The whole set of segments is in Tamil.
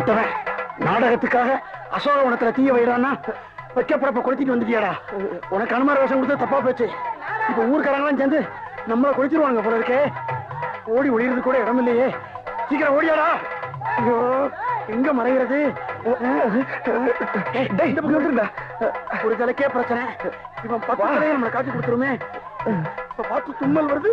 விட்டவன். நாடகத்துக்காக நாடகத்துக்காக அசோகவனத்துல தீய வைடான்னா வைக்கப்படப்ப கொளுத்திட்டு வந்துட்டியாடா. உனக்கு அனுமார வேஷம் கொடுத்து தப்பா போச்சு. இப்ப ஊர்க்காரங்களாம் சேர்ந்து நம்மளை கொளுத்திடுவாங்க போல இருக்கே. ஓடி ஒளியிறது கூட இடம் இல்லையே. சீக்கிரம் ஓடியாடா. ஐயோ எங்க மறைகிறது? இந்த பக்கம் ஒரு தலைக்கே பிரச்சனை. இவன் பத்து நம்மளை காட்டி கொடுத்துருமே. இப்ப பார்த்து தும்மல் வருது.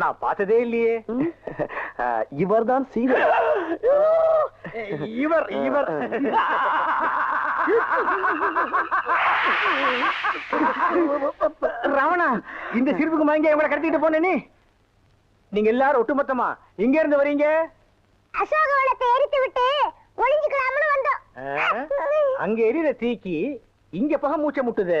நான் பார்த்ததே இல்லையே. இவர் தான் சீதை. இவர் இவர். ராவணா இந்த சிரிப்புக்கு மயங்க எங்களை கடத்திட்டு போன நீ. நீங்க எல்லாரும் ஒட்டுமொத்தமா எங்க இருந்து வரீங்க? அசோகவனத்தை எரித்து விட்டு ஒளிஞ்சுக்கலாம்னு வந்தோம்? அங்க எரியுற தீக்கி இங்க பக மூச்சை முட்டுது.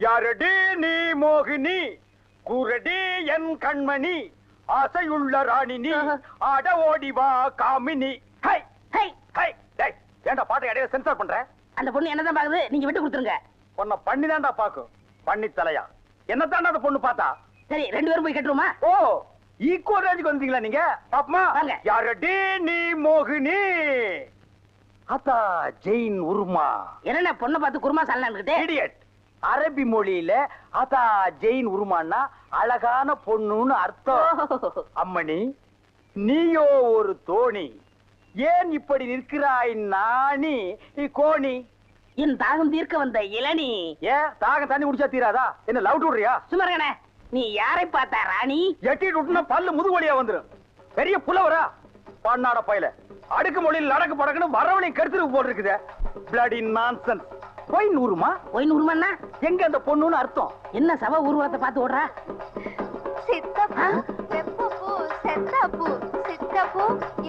யாரடி நீ மோகினி? குரடி என் கண்மணி. ஆசையுள்ள ராணி நீ ஆட ஓடி வா காமினி. High high. ஹை டேய் ஏன்டா பாட்டை இடையில சென்சார் பண்ற? அந்த பொண்ணு என்னதான் பாக்குது? நீங்க விட்டு கொடுத்துருங்க. உன்னை பண்ணி தான்டா பாக்கும். பண்ணி தலையா. என்னத்தாண்டா அந்த பொண்ணு பார்த்தா? சரி ரெண்டு பேரும் போய் கட்டுருமா ஓ ஈக்குவல் ரேஞ்சுக்கு வந்தீங்களா நீங்க? பாப்பமா. யாரடி நீ மோகினி? அத்தா ஜெயின் உருமா. என்ன பொண்ணை பார்த்து குருமா சாலான்னுகிட்டே இடியட் அரபி மொழியில அதா ஜெயின் உருமான்னா அழகான பொண்ணுன்னு அர்த்தம். அம்மணி நீயோ ஒரு தோணி. ஏன் இப்படி நிற்கிறாய் நாணி? கோணி. என் தாகம் தீர்க்க வந்த இளநீ. ஏன்? தாக தண்ணி குடிச்சா தீராதா? என்ன லவ் விடுறியா சுமரகனே நீ யாரை பார்த்தா ராணி? எட்டிட்டு விட்டுனா பல்லு முதுகு வழியா வந்துரும். பெரிய புலவரா? பண்ணாட பையல. அடுக்கு மொழியில் நடக்கு படக்குன்னு வரவழையும் கருத்துருக்கு போட்டிருக்குதே. பிளடி நான்சன் போய் நூறுமா? போய் நூறுமண்ணா எங்க அந்த பொண்ணுன்னு அர்த்தம். என்ன சவ ஊர்வலத்தை பார்த்து ஓடுறா? சித்தப்பு எப்பப்பு செத்தப்பு சித்தப்பு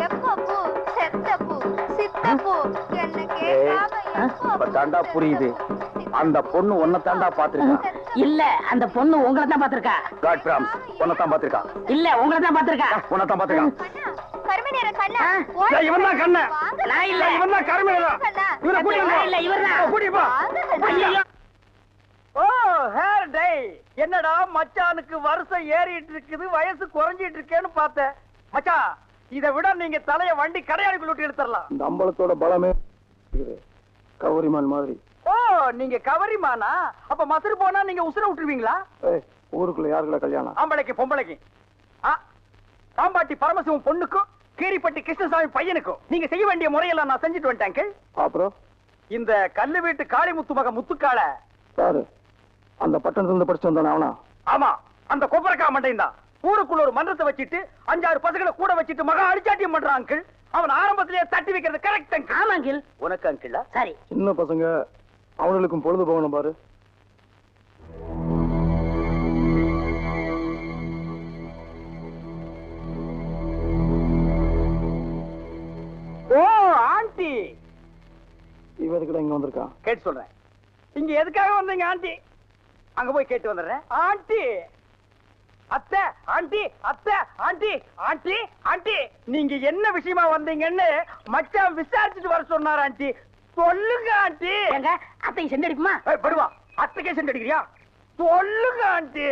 எப்பப்பு செத்தப்பு சித்தப்பு. என்ன கேட்காம தாண்டா புரியுது. அந்த பொண்ணு உன்னை தாண்டா பாத்துருக்கா இல்ல அந்த பொண்ணு உங்களை தான் பாத்திருக்கா காட் பிராம்ஸ் உன்னை தான் பாத்துருக்கா இல்ல உங்களை தான் பாத்திருக்கா உன்னை தான் பாத்துருக்கா இவன் தான் கண்ணன். நான் இல்ல. இவன் தான் கருமையா இவனை கூட்டி நான் இல்ல இவர்தான். கூட்டிப்பா ஐயையோ. ஓ ஹேர் டை என்னடா மச்சானுக்கு வருஷம் ஏறிட்டு இருக்குது வயசு குறைஞ்சிட்டு இருக்கேன்னு பார்த்தேன். மச்சான் இதை விட நீங்க தலைய வண்டி கடையாளுக்குள்ள விட்டு எடுத்துடலாம் இந்த அம்பலத்தோட பலமே கௌரிமான் மாதிரி. ஓ நீங்க கவரிமானா? அப்ப மசுறு போனா நீங்க உசுர விட்டுருவீங்களா? ஊருக்குள்ள யாருக்குள்ள கல்யாணம்? ஆம்பளைக்கு பொம்பளைக்கு. ஆ, பாம்பாட்டி பரமசிவம் பொண்ணுக்கும் கீரிப்பட்டி கிருஷ்ணசாமி பையனுக்கும். நீங்க செய்ய வேண்டிய முறையெல்லாம் நான் செஞ்சுட்டு வந்துட்டேன் uncle. அப்புறம்? இந்த கல்லு வீட்டு காளிமுத்து மக முத்துக்கால சாரு அந்த பட்டணத்துல இருந்து படிச்சு வந்தானே அவனா? ஆமா அந்த கொப்பரக்கா மண்டையும் தான். ஊருக்குள்ள ஒரு மன்றத்தை வச்சிட்டு அஞ்சாறு பசங்களை கூட வச்சிட்டு மகா அடிச்சாட்டியம் பண்றான் அங்கிள். அவன் ஆரம்பத்திலேயே தட்டி வைக்கிறது கரெக்ட் அங்கிள். ஆமா அங்கிள். உனக்கு அங்கிள்? சரி. சின்ன பசங்க அவனுக்கும் பொழுது போகணும் பாரு. எதுக்குடா இங்க வந்திருக்கான் கேட்டு சொல்றேன். இங்க எதுக்காக வந்தீங்க ஆண்டி? அங்க போய் கேட்டு வந்துடுறேன். ஆண்டி! அத்தை ஆண்டி அத்தை ஆண்டி ஆண்டி ஆண்டி! நீங்க என்ன விஷயமா வந்தீங்கன்னு மச்சான் விசாரிச்சுட்டு வர சொன்னார் ஆண்டி. சொல்லுங்க ஆண்டி! எங்க அத்தைக்கு செண்டு அடிப்புமா ஏய், படுவா. அத்தைக்கே சென்று அடிக்கிறியா? சொல்லுங்க ஆண்டி!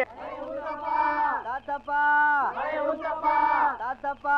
தாத்தப்பா! தாத்தப்பா!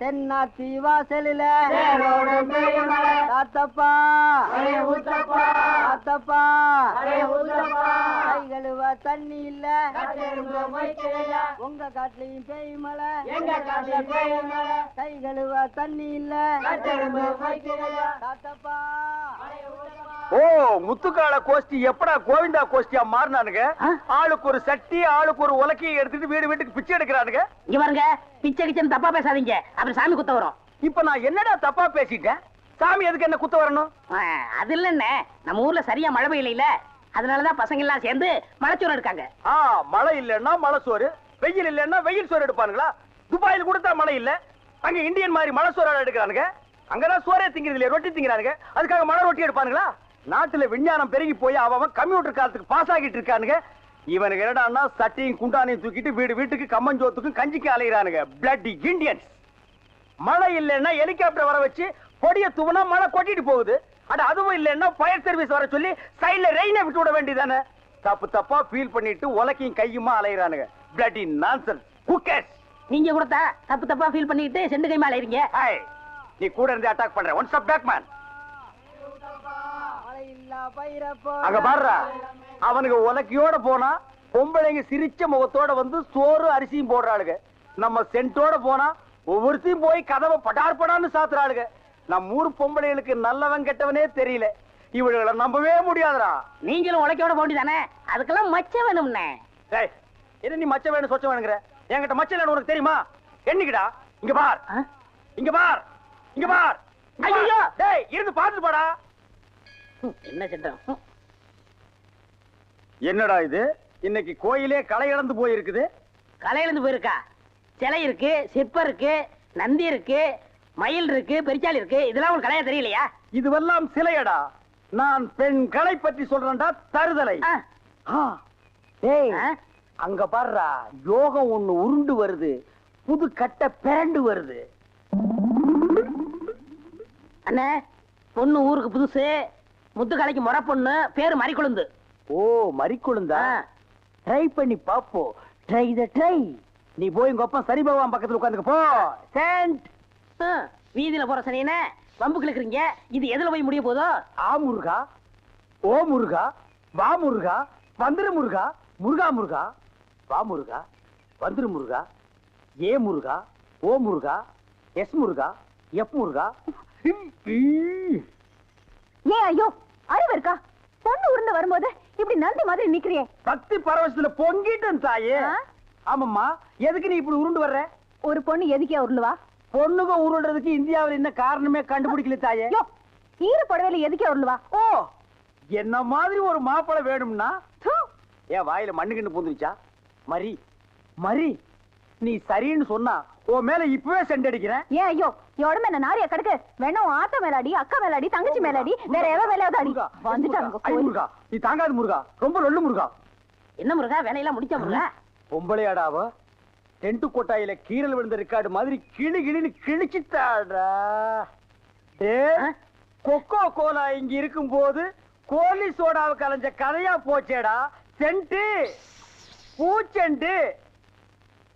தென்னாத்தி வாசலில. தாத்தப்பா. தாத்தப்பா. கை கழுவ தண்ணி இல்ல. உங்க காட்டுலயும் பேய் மழை கை கழுவ தண்ணி இல்ல. தாத்தப்பா. ஓ முத்துக்கால கோஷ்டி எப்படா கோவிந்தா கோஷ்டியா மாறினானுங்க? ஆளுக்கு ஒரு சட்டி ஆளுக்கு ஒரு உலக்கையை எடுத்துட்டு வீடு வீட்டுக்கு பிச்சை எடுக்கிறானுங்க. இங்க பாருங்க பிச்சை கிச்சன் தப்பா பேசாதீங்க. அப்புறம் சாமி குத்த வரும். இப்ப நான் என்னடா தப்பா பேசிட்டேன்? சாமி எதுக்கு என்ன குத்த வரணும்? அது இல்லன்னு நம்ம ஊர்ல சரியா மழை பெய்யல அதனாலதான் பசங்க எல்லாம் சேர்ந்து மலைச்சோறு எடுக்காங்க. ஆ மழை இல்லைன்னா மழை சோறு வெயில் இல்லைன்னா வெயில் சோறு எடுப்பானுங்களா? துபாயில் கூட தான் மழை இல்ல. அங்க இந்தியன் மாதிரி மழை சோறு எடுக்கிறானுங்க. அங்கதான் சோறே திங்கிறது இல்லையா ரொட்டி திங்கிறானுங்க. அதுக்காக மழை ரொட்டி எடுப்பானுங்களா? நாட்டுல விஞ்ஞானம் பெருகி போய் அவன் கம்ப்யூட்டர் காலத்துக்கு பாஸ் ஆகிட்டு இருக்கானுங்க. இவனுக்கு என்னடான்னா சட்டையும் குண்டானையும் தூக்கிட்டு வீடு வீட்டுக்கு கம்மஞ்சோத்துக்கும் கஞ்சிக்கு அலைகிறானுங்க பிளட் இந்தியன்ஸ் மழை இல்லைன்னா ஹெலிகாப்டர் வர வச்சு பொடிய தூவனா மழை கொட்டிட்டு போகுது. அட அதுவும் இல்லைன்னா ஃபயர் சர்வீஸ் வர சொல்லி சைடுல ரெயினை விட்டு விட வேண்டியதானே தப்பு தப்பா ஃபீல் பண்ணிட்டு உலக்கையும் கையுமா அலைகிறானுங்க பிளட்டி நான்சன் குக்கர்ஸ் நீங்க கொடுத்தா தப்பு தப்பா ஃபீல் பண்ணிட்டு செண்டு கை மேல இருங்க ஹாய் நீ கூட இருந்து அட்டாக் பண்ற. ஒன் ஸ்டாப் பேக் மேன் அங்க பாருடா அவனுக்கு உலக்கையோட போனா பொம்பளைங்க சிரிச்ச முகத்தோட வந்து சோறு அரிசியும் போடுறாளுங்க. நம்ம சென்ட்டோட போனா ஒவ்வொருத்தையும் போய் கதவை படார் படான்னு சாத்துறாளுங்க. நம்ம ஊர் பொம்பளைகளுக்கு நல்லவன் கெட்டவனே தெரியல. இவளுகளை நம்பவே முடியாதுடா. நீங்களும் உழைக்கோட போண்டிதானே அதுக்கெல்லாம் மச்சம் வேணும்னே. டேய் என்ன நீ மச்ச வேணும் சொச்ச வேணுங்கிற? என்கிட்ட மச்ச இல்லைன்னு உனக்கு தெரியுமா? என்னைக்குடா? இங்க பார்? இங்க பார். இங்க பார்! ஐயோ டேய் இருந்து பாத்துட்டு போடா. என்ன ஹம். என்னடா இது? இன்னைக்கு கோயிலே களை இழந்து போயிருக்குது. கலையிலிருந்து போயிருக்கா? சிலை இருக்கு சிற்பம் இருக்கு நந்தி இருக்கு மயில் இருக்கு பெரிச்சாலி இருக்கு. இதெல்லாம் உங்களுக்கு கலையா தெரியலையா? இதுவெல்லாம் சிலையடா. நான் பெண் கலை பற்றி சொல்றேன்டா தருதலை? அங்க பாருடா யோகம் ஒண்ணு உருண்டு வருது புது கட்டை பிறண்டு வருது. அண்ணே பொண்ணு ஊருக்கு புதுசு. முத்துக்கலைக்கு முறை பொண்ணு பேரு மறிக்குழுந்து. ஓ மறிக்குழுந்தா. ட்ரை பண்ணி பாப்போம் ட்ரை த ட்ரை நீ போய் உங்க அப்பா சரி பகவான் பக்கத்துல உட்காந்துக்க போ. சென்ட் வீதியில போற சனியனே வம்பு கிழக்குறீங்க இது எதுல போய் முடிய போதோ? ஆ முருகா. ஓ முருகா. வா முருகா. வந்துரு முருகா. முருகா முருகா. வா முருகா. வந்துரு முருகா. ஏ முருகா. ஓ முருகா. எஸ் முருகா. எஃப் முருகா. ஏன் ஐயோ. அறிவு இருக்கா? பொண்ணு உருண்டு வரும்போது இப்படி நந்தி மாதிரி நிக்கிறியே. பக்தி பரவசத்துல பொங்கிட்டேன் தாயே? ஆமாம்மா. எதுக்கு நீ இப்படி உருண்டு வர்ற? ஒரு பொண்ணு எதுக்கே உருளுவா பொண்ணுங்க உருள்றதுக்கு இந்தியாவில் என்ன காரணமே கண்டுபிடிக்கல தாயே. ஈர புடவையில எதுக்கே உருளுவா ஓ என்ன மாதிரி ஒரு மாப்பிளை வேணும்னா? ஏன் வாயில மண்ணுக்குன்னு பூந்துருச்சா? மரி மரி. நீ சரின்னு சொன்னா உன் மேல இப்பவே செண்டடிக்கிறேன் ஏன் ஐயோ உடம்பு என்ன நாரியா கிடக்கு? வேணா உன் ஆத்தா மேலாடி அக்கா மேலாடி தங்கச்சி மேலாடி வேற எவ மேலாவது அடி. வந்துட்டாங்க முருகா. நீ தாங்காது முருகா. ரொம்ப லொல்லு முருகா. என்ன முருகா? வேலையெல்லாம் முடிச்ச முருகா? பொம்பளையாடாவ டென்ட் கொட்டாயில கீரல் விழுந்த ரெக்கார்டு மாதிரி கிளி கிளின்னு கிழிச்சிட்டாடா? கொக்கோ கோலா இங்க இருக்கும்போது கோலி சோடாவை கலைஞ்ச கதையா போச்சேடா. சென்ட்டு. பூச்செண்டு.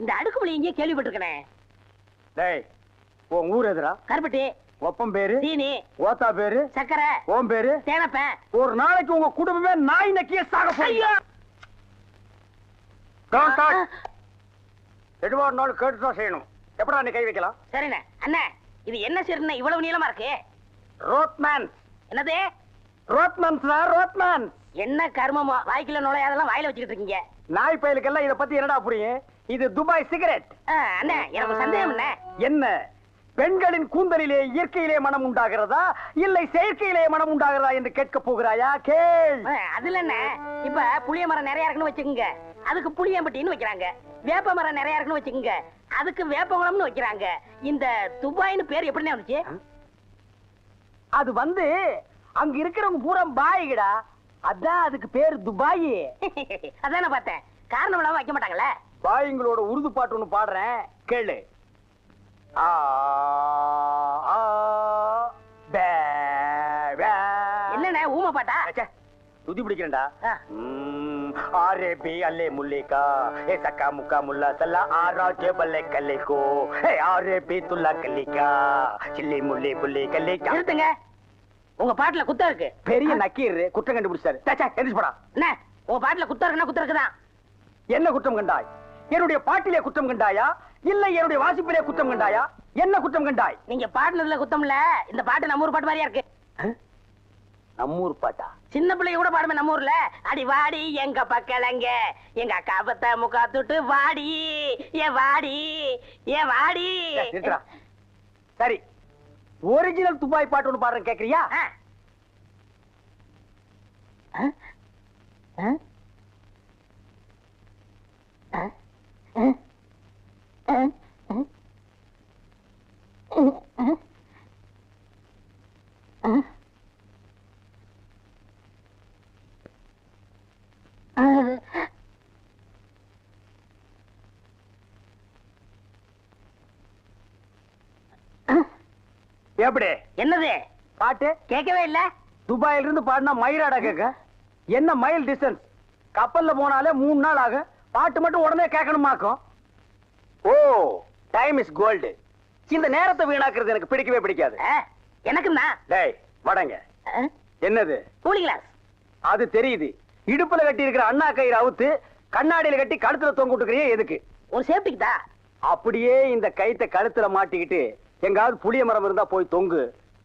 இந்த அடுக்குமொழி எங்கேயே கேள்விப்பட்டிருக்கனே. டேய் உன் ஊர் எதுரா கருப்பட்டி. ஒப்பம் பேரு? சீனி. ஓத்தா பேரு? சக்கரை. உன் பேரு? தேனப்பேன் ஒரு நாளைக்கு உங்க குடும்பமே நாய் நக்கிய சாக போறீங்க. எதுவா இருந்தாலும் கேட்டுதான் செய்யணும். எப்படா நீ கை வைக்கலாம்? சரிண்ணே. அண்ணே இது என்ன சரிண்ணே இவ்வளவு நீளமா இருக்கு? ரோட்மேன். என்னது? ரோட்மேன் சார் ரோட்மேன் என்ன கர்மமோ? வாய்க்குள்ள நுழையாதெல்லாம் வாயில வச்சுக்கிட்டு இருக்கீங்க. நாய் பயலுக்கெல்லாம் இத பத்தி என்னடா புரியும்? இது துபாய் சிகரெட். அண்ணே எனக்கு சந்தேகம் என்ன? பெண்களின் கூந்தலிலே இயற்கையிலே மனம் உண்டாகிறதா? இல்லை செயற்கையிலே மனம் உண்டாகிறதா என்று கேட்க போகிறாயா? கேள். அதுல என்ன இப்ப புளிய மரம் நிறைய இருக்குன்னு வச்சுக்கோங்க. அதுக்கு புளியம்பட்டின்னு வைக்கிறாங்க. வேப்ப மரம் நிறைய இருக்குன்னு வச்சுக்கோங்க. அதுக்கு வேப்பகுளம்னு வைக்கிறாங்க. இந்த துபாய்னு பேர் எப்படிண்ணே வந்துச்சு? அது வந்து அங்க இருக்கிறவங்க பூரா பாய்கடா. அதான் அதுக்கு பேர் துபாய். அதான் நான் பார்த்தேன். காரணம் இல்லாம வைக்க மாட்டாங்கல்ல பாய்ங்களோட உருது பாட்டு ஒண்ணு பாடுறேன். கேளு. ஆ. என்னண்ணே ஊமை பாட்டா? துதி பிடிக்கிறேன்டா. ஆரே பி அல்லே முல்லிகா ஏ சக்கா முக்கா முல்லா சல்லா ஆரா ஜேபல்லே கல்லிக்கோ ஏ ஆரே பி துல்லா கல்லிக்கா. சில்லி முல்லி புல்லி கல்லிக்கா. நிறுத்துங்க. உங்க பாட்டுல குத்தம் இருக்கு. பெரிய நக்கீர் குற்றம் கண்டுபிடிச்சாரு. சே, எந்திரிச்சு போடா. என்ன உங்க பாட்டுல குத்தம் இருக்குன்னா குத்தம் இருக்குதான். என்ன குற்றம் கண்டாய்? என்னுடைய பாட்டிலே குற்றம் கண்டாயா? இல்லை என்னுடைய வாசிப்பிலே குற்றம் கண்டாயா? என்ன குற்றம் கண்டாய்? நீங்க பாடுனதுல குத்தம் இல்ல இந்த பாட்டு நம்ம ஊர் பாட்டு மாதிரியா இருக்கு. நம்மூர் பாட்டா? சின்ன பிள்ளைய கூட பாடுமே நம்ம ஊர்ல. அடி வாடி எங்க பக்கலங்க எங்க அக்கா பத்த முக்கா துட்டு வாடி. ஏ வாடி ஏ வாடி. சரி ஒரிஜினல் துபாய் பாட்டு ஒண்ணு பாடுறேன் கேக்குறியா? ஆ. எப்படி? என்னது? பாட்டு? கேட்கவே இல்ல. துபாயிலிருந்து பாடினா மயிலாடா கேட்க. என்ன மைல் டிஸ்டன்ஸ் கப்பல்ல போனாலே மூணு நாள் ஆகும். பாட்டு மட்டும் உடனே கேட்கணுமாக்கும்? ஓ டைம் இஸ் கோல்டு இந்த நேரத்தை வீணாக்குறது எனக்கு பிடிக்கவே பிடிக்காது. டேய் வடங்க? என்னது? கூலி கிளாஸ் அது தெரியுது. இடுப்புல கட்டி இருக்கிற அண்ணா கயிறு அவுத்து கண்ணாடியில கட்டி கழுத்துல தொங்க விட்டுக்கிறியே எதுக்கு? ஒரு சேஃப்டிக்கு தான் அப்படியே இந்த கயித்தை கழுத்துல மாட்டிக்கிட்டு எங்காவது புளிய மரம் இருந்தா போய் தொங்கு.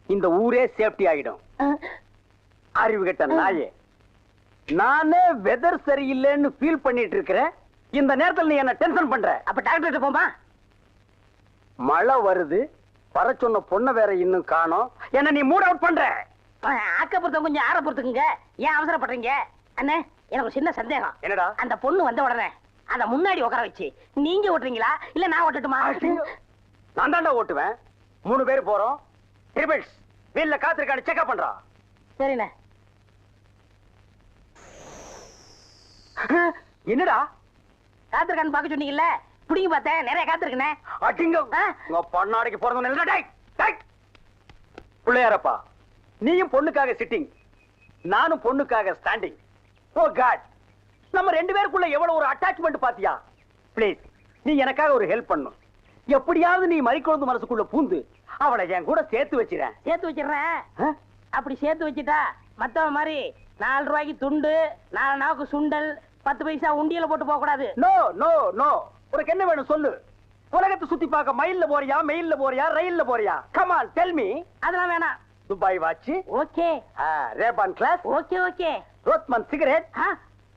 இந்த ஊரே சேஃப்டி ஆகிடும் அறிவு கெட்ட நாயே. நானே வெதர் சரியில்லைன்னு ஃபீல் பண்ணிட்டு இருக்கிறேன். இந்த நேரத்துல நீ என்ன டென்ஷன் பண்ற? அப்ப டாக்டர் போமா மழை வருது வர சொன்ன பொண்ணை வேற இன்னும் காணோம். என்ன நீ மூட் அவுட் பண்ற? ஆக்க பொறுத்த கொஞ்சம் ஆற பொறுத்துக்குங்க. ஏன் அவசரப்படுறீங்க? அண்ணே எனக்கு சின்ன சந்தேகம். என்னடா? அந்த பொண்ணு வந்த உடனே அத முன்னாடி உட்கார வச்சு நீங்க ஓட்டுறீங்களா? இல்ல நான் ஓட்டட்டுமா? நான் தாண்டா ஓட்டுவேன். மூணு பேர் போறோம். ட்ரிபிள்ஸ் வீல்ல காத்திருக்கான்னு செக்அப் பண்றா. சரிண்ணே. என்னடா? காத்திருக்கான்னு பார்க்க சொன்னீங்கல்ல? புடிங்க பார்த்தேன் நிறைய காத்திருக்கனே அடிங்க? உங்க பொண்ணாடிக்கு பிறந்தவன் டேய் டேய். பிள்ளையாரப்பா நீயும் பொண்ணுக்காக சிட்டிங் நானும் பொண்ணுக்காக ஸ்டாண்டிங் ஓ காட் நம்ம ரெண்டு பேருக்குள்ள எவ்வளவு ஒரு அட்டாச்மெண்ட் பாத்தியா? ப்ளீஸ் நீ எனக்காக ஒரு ஹெல்ப் பண்ணும் எப்படியாவது நீ மறிக்கொழுந்து மனசுக்குள்ள பூந்து அவளை என் கூட சேர்த்து வச்சிரேன் சேர்த்து வச்சிடுறேன்? அப்படி சேர்த்து வச்சுட்டா மத்தவன் மாதிரி நாலு ரூபாய்க்கு துண்டு நாலு நாவுக்கு சுண்டல் பத்து பைசா உண்டியல போட்டு போக கூடாது. நோ நோ நோ உனக்கு என்ன வேணும் சொல்லு. உலகத்தை சுத்தி பார்க்க மயில்ல போறியா மெயில்ல போறியா ரயில்ல போறியா? கமான் டெல் மீ அதெல்லாம் வேணாம். Dubai watch okay. Rayban glass okay okay. Rothman cigarette ah,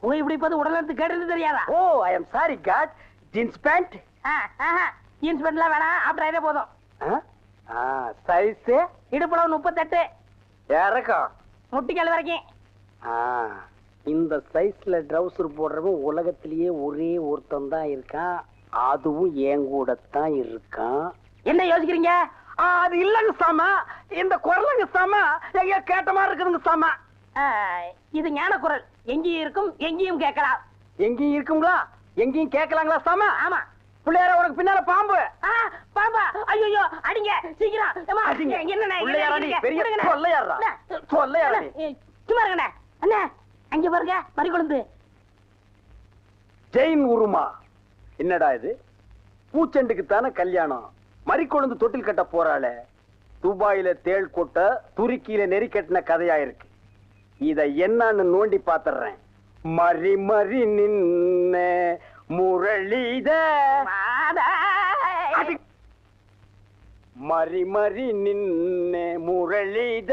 உங்க இப்படி பார்த்து உடலத்து கேட்டது தெரியாதா? ஓ I am sorry God jeans pant jeans பேண்ட்லாம் வேணாம். ஆப்டர் போதும். சைஸ் இடுப்புல முப்பத்தெட்டு. இறக்கம் முட்டிக்கால் வரைக்கும். இந்த சைஸ்ல ட்ரவுசர் போடுறவன் உலகத்திலேயே ஒரே ஒருத்தன் தான் இருக்கான். அதுவும் என் கூட தான் இருக்கான். என்ன யோசிக்கிறீங்க? அது இல்லைங்க சாம. இந்த குரலுங்க சாம எங்க கேட்ட மாதிரி இருக்குதுங்க சாம. இது ஞான குரல். எங்கேயும் இருக்கும் எங்கேயும் கேட்கலாம். எங்கேயும் இருக்குங்களா? எங்கேயும் கேட்கலாங்களா சாம? ஆமா. பிள்ளையார உனக்கு பின்னால பாம்பு. ஆ, பாப்பா ஐயோ அடிங்க. சீக்கிரம். அடிங்க. கொள்ளையாரா அண்ணே, நீ? ஏ, சும்மா இருங்கண்ணே. அண்ணே அங்க பாருங்க மறி கொழுந்து ஜெயின் உருமா. என்னடா இது? பூச்செண்டுக்கு தானே கல்யாணம் மறிக்கொழுந்து தொட்டில் கட்ட போறாள. துபாயில தேள் கொட்ட துருக்கியில நெறி கட்டின கதையா இருக்கு இத என்னன்னு நோண்டி பாத்துறேன். மறி மறி நின்ன முரளித மறி மறி நின்ன முரளித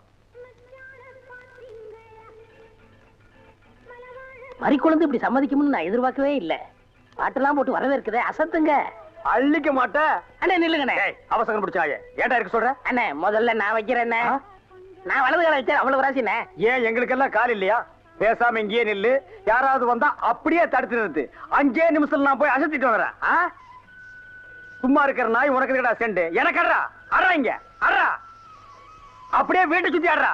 மறி கொழுந்து இப்படி சம்மதிக்கும்னு நான் எதிர்பார்க்கவே இல்ல. பாட்டெல்லாம் போட்டு வரவேற்குதே அசத்துங்க. அள்ளிக்க மாட்டேன் அண்ணே நில்லுங்கண்ணே. அவசரம் பிடிச்சாங்க ஏன்டா இருக்க சொல்ற? அண்ணே முதல்ல நான் வைக்கிறேன் ஆ? நான் வலது கால வச்சேன் அவ்வளவு ராசிண்ணே. ஏன் எங்களுக்கெல்லாம் கால் இல்லையா? பேசாம இங்கேயே நில்லு. யாராவது வந்தா அப்படியே தடுத்து நிறுத்து. அஞ்சே நிமிஷத்துல நான் போய் அசத்திட்டு வரேன் ஆ? சும்மா இருக்கிற நாய் உனக்கு இருக்கடா செண்டு? எனக்கு அட்றா. அட்றா இங்க. அட்றா. அப்படியே வீட்டை சுத்தி ஆடுறா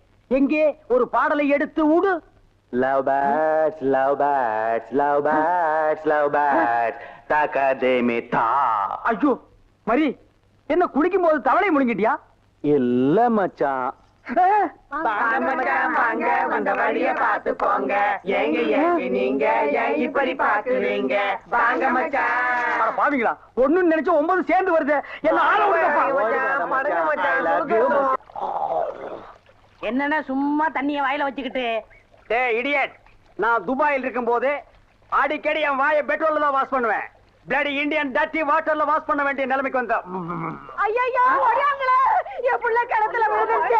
எங்கே? ஒரு பாடலை எடுத்து உடு. Love birds, love birds, love birds, love birds. தாக்காதேமே தா ஐயோ மரி என்ன குடிக்கும் போது தவளை முழுங்கிட்டியா? இல்ல மச்சான். வந்த வழிய பார்த்து போங்க. எங்க எங்க நீங்க இப்படி பாக்குறீங்க வாங்க மச்சான். பாவீங்களா ஒண்ணு நினைச்சு ஒன்பது சேர்ந்து வருது. என்ன ஆள என்னன்னா சும்மா தண்ணிய வாயில வச்சுக்கிட்டு. டே இடியட் நான் துபாயில் இருக்கும் போது அடிக்கடி என் வாயை பெட்ரோல்ல தான் வாஷ் பண்ணுவேன். பிளடி இந்தியன் டட்டி வாட்டர்ல வாஷ் பண்ண வேண்டிய நிலைமைக்கு வந்த ஐயோ ஓடியாங்களே என் புள்ள கிணத்துல விழுந்துச்சு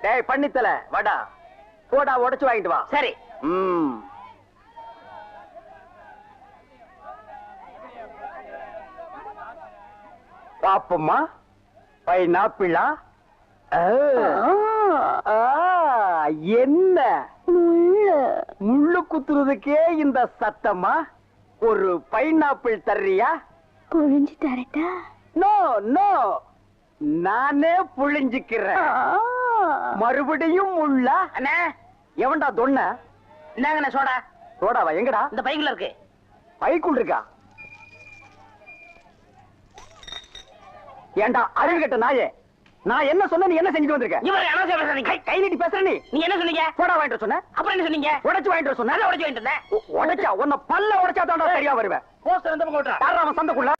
டேய் பண்ணித்தலை. வாடா. போடா உடைச்சு வாங்கிட்டு வா. சரி. ம். பாப்பம்மா. பைனாப்பிளா? ஆ, ஆ, என்ன? முள்ளு குத்துறதுக்கே இந்த சத்தமா? ஒரு பைனாப்பிள் தர்றியா? புழிஞ்சு தரட்டா? No no. நானே புழிஞ்சுக்கிறேன். மறுபடியும் முள்ளா அண்ணே. எவன்டா தொன்ன? இந்தாங்கண்ணே சோடா. சோடாவா? எங்கடா? இந்த பைக்குள்ள இருக்கு. பைக்குள் இருக்கா? ஏண்டா அறிவு கெட்ட நாயே. நான் என்ன சொன்ன நீ என்ன செஞ்சுட்டு வந்திருக்க? இவர் அனாவசியம் பேசுறீங்க கை கை நீட்டி பேசுற நீ. என்ன சொன்னீங்க? போடா வாங்கிட்டு சொன்ன. அப்புறம் என்ன சொன்னீங்க? உடைச்சு வாங்கிட்டு சொன்ன. உடைச்சு வாங்கிட்டு இருந்தேன் உடைச்சா உன்னை பல்ல உடைச்சா தான்டா சரியா வருவேன். போஸ்டர் அவன் சந்தைக்குள்ள?